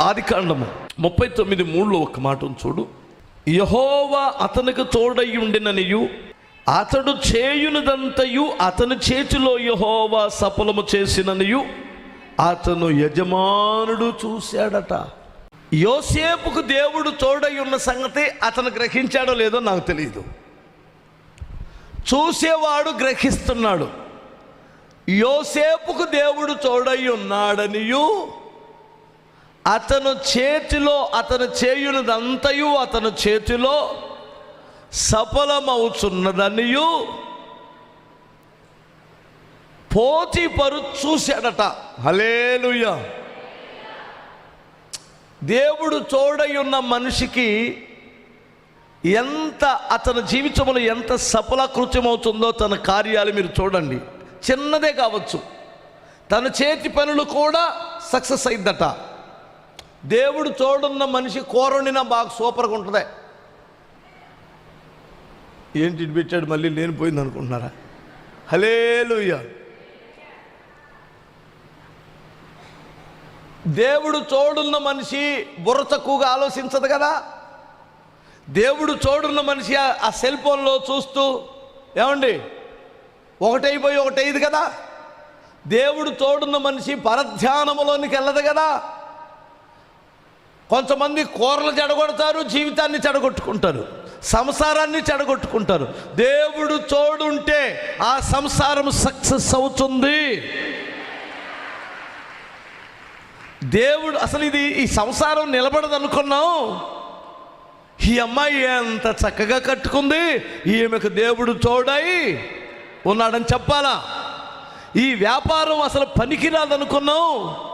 ఆది కాండము. ముప్పై తొమ్మిది మూడులో ఒక మాట చూడు. యహోవా అతనికి తోడై ఉండిననియు అతడు చేయునిదంతయు అతని చేతిలో యహోవా సఫలము చేసిననియు అతను యజమానుడు చూశాడట. యోసేపుకు దేవుడు తోడై ఉన్న సంగతి అతను గ్రహించాడో లేదో నాకు తెలియదు చూసేవాడు గ్రహిస్తున్నాడు. యోసేపుకు దేవుడు తోడై ఉన్నాడనియు అతను చేతిలో అతను చేయునదంతయు అతను చేతిలో సఫలమవుతున్నదనియు పోతి పరు చూశాడట. హలేలుయ దేవుడు తోడై ఉన్న మనిషికి ఎంత అతని జీవితంలో ఎంత సఫలకృత్యమవుతుందో తన కార్యాలు మీరు చూడండి. చిన్నదే కావచ్చు. తన చేతి పనులు కూడా సక్సెస్ అయిందట. దేవుడు తోడున్న మనిషి కూరండినా బాగా సూపర్గా ఉంటుంది. ఏంటి పెట్టాడు మళ్ళీ? లేనిపోయింది అనుకుంటున్నారా? హలేలుయ్య దేవుడు తోడున్న మనిషి బుర్ర తక్కువగా ఆలోచించదు కదా? దేవుడు చోడున్న మనిషి ఆ- ఆ సెల్ ఫోన్లో చూస్తూ ఏమండి? ఒకటైపోయి ఒకటైదు కదా? దేవుడు తోడున్న మనిషి పరధ్యానములోనికి వెళ్ళదు కదా? కొంతమంది కూరలు చెడగొడతారు జీవితాన్ని చెడగొట్టుకుంటారు సంసారాన్ని చెడగొట్టుకుంటారు. దేవుడు తోడుంటే ఆ సంసారం సక్సెస్ అవుతుంది. దేవుడు అసలు ఇది ఈ సంసారం నిలబడదు అనుకున్నాం ఈ అమ్మాయి ఎంత చక్కగా కట్టుకుంది ఈమెకు దేవుడు తోడై ఉన్నాడని చెప్పాలా? ఈ వ్యాపారం అసలు పనికిరాదనుకున్నాం.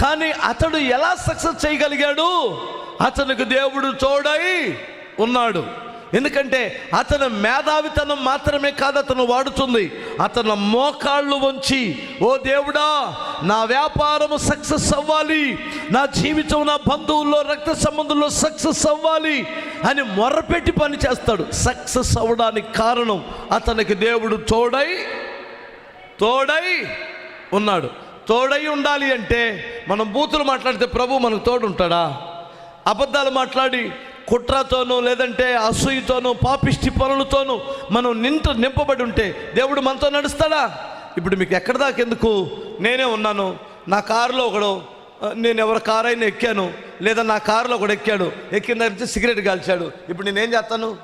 కానీ అతడు ఎలా సక్సెస్ చేయగలిగాడు? అతనికి దేవుడు తోడై ఉన్నాడు. ఎందుకంటే అతను మేధావితనం మాత్రమే కాదు అతను వాడుతుంది. అతను మోకాళ్ళు వంచి ఓ దేవుడా నా వ్యాపారం సక్సెస్ అవ్వాలి. నా జీవితం నా బంధువుల్లో రక్త సంబంధంలో సక్సెస్ అవ్వాలి అని మొరపెట్టి పని చేస్తాడు. సక్సెస్ అవ్వడానికి కారణం అతనికి దేవుడు తోడై తోడై ఉన్నాడు. తోడై ఉండాలి అంటే మనం బూతులు మాట్లాడితే ప్రభు మనకు తోడు ఉంటాడా అబద్ధాలు మాట్లాడి కుట్రతోనూ లేదంటే అసూయతోనూ పాపిష్టి పనులతోనూ మనం నింట నింపబడి ఉంటే దేవుడు మనతో నడుస్తాడా? ఇప్పుడు మీకు ఎక్కడ దాకా ఎందుకు? నేనే ఉన్నాను. నా కారులో ఒకడు నేను ఎవరి కారు అయినా ఎక్కాను. లేదా నా కారులో ఒకడు ఎక్కాడు. ఎక్కిన దగ్గర నుంచి సిగరెట్ కాల్చాడు ఇప్పుడు నేనేం చేస్తాను?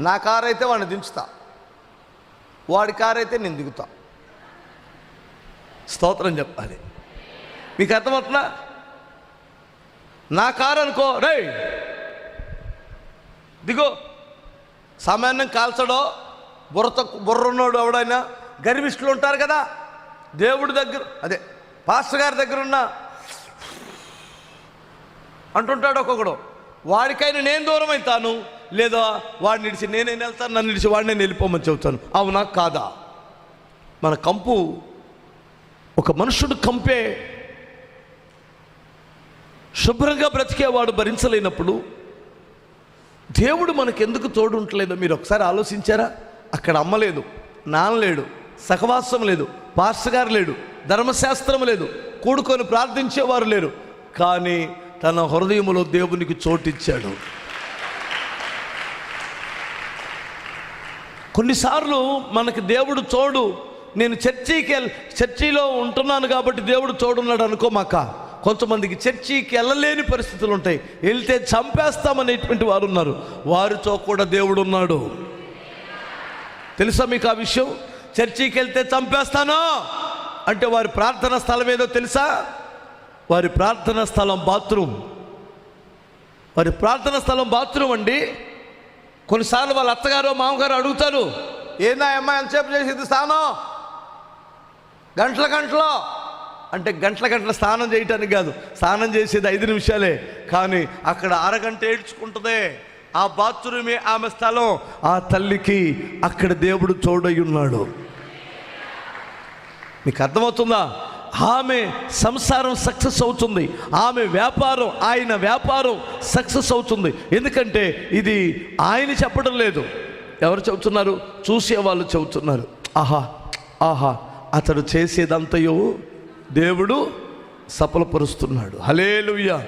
నా కారు అయితే వాడిని దించుతా. వాడి కారు అయితే నేను దిగుతా. స్తోత్రం చెప్పాలి. మీకు అర్థమవుతుందా? నా కారు అనుకో రే దిగో. సామాన్యం కాల్చడో బుర్ర బుర్ర ఉన్నోడు ఎవడైనా గర్విష్ఠులు ఉంటారు కదా? దేవుడి దగ్గర అదే పాస్టర్ గారి దగ్గర ఉన్న అంటుంటాడు ఒక్కొక్కడు వాడికైనా నేను దూరం అవుతాను లేదా వాడిని నిడిచి నేనే వెళ్తాను నన్ను నిడిచి వాడిని వెళ్ళిపోమని చెబుతాను. అవునా కాదా? మన కంపు ఒక మనుషుడు కంపే శుభ్రంగా బ్రతికేవాడు భరించలేనప్పుడు దేవుడు మనకు ఎందుకు మీరు ఒకసారి ఆలోచించారా? అక్కడ అమ్మలేదు నాన్న లేడు సహవాసం లేదు పాస్టర్ గారు లేడు ధర్మశాస్త్రం లేదు కూడుకొని ప్రార్థించేవారు లేరు. కానీ తన హృదయములో దేవునికి చోటిచ్చాడు. కొన్నిసార్లు మనకి దేవుడు తోడు. నేను చర్చికి వెళ్ చర్చిలో ఉంటున్నాను కాబట్టి దేవుడు తోడున్నాడు అనుకోమాక కొంతమందికి చర్చికి వెళ్ళలేని పరిస్థితులు ఉంటాయి వెళ్తే చంపేస్తామనేటువంటి వారు ఉన్నారు వారితో కూడా దేవుడు ఉన్నాడు తెలుసా మీకు ఆ విషయం? చర్చికి వెళ్తే చంపేస్తాను అంటే వారి ప్రార్థన స్థలం ఏదో తెలుసా? వారి ప్రార్థన స్థలం బాత్రూమ్. వారి ప్రార్థన స్థలం బాత్రూమ్ అండి. కొన్నిసార్లు వాళ్ళ అత్తగారు మామగారు అడుగుతారు ఏందా అమ్మాయి ఎంతసేపు చేసింది స్నానం? గంటల గంటలో? అంటే గంటల గంటల స్నానం చేయటానికి కాదు స్నానం చేసేది ఐదు నిమిషాలే. కానీ అక్కడ అరగంట ఏడ్చుకుంటుందే. ఆ బాత్రూమే ఆమె స్థలం. ఆ తల్లికి అక్కడ దేవుడు తోడై ఉన్నాడు. మీకు అర్థమవుతుందా? ఆమె సంసారం సక్సెస్ అవుతుంది. ఆమె వ్యాపారం ఆయన వ్యాపారం సక్సెస్ అవుతుంది. ఎందుకంటే ఇది ఆయన చెప్పడం లేదు. ఎవరు చెబుతున్నారు? చూసేవాళ్ళు చెబుతున్నారు. ఆహా ఆహా అతడు చేసేదంతయో దేవుడు సఫలపరుస్తున్నాడు. హలేలుయ్యా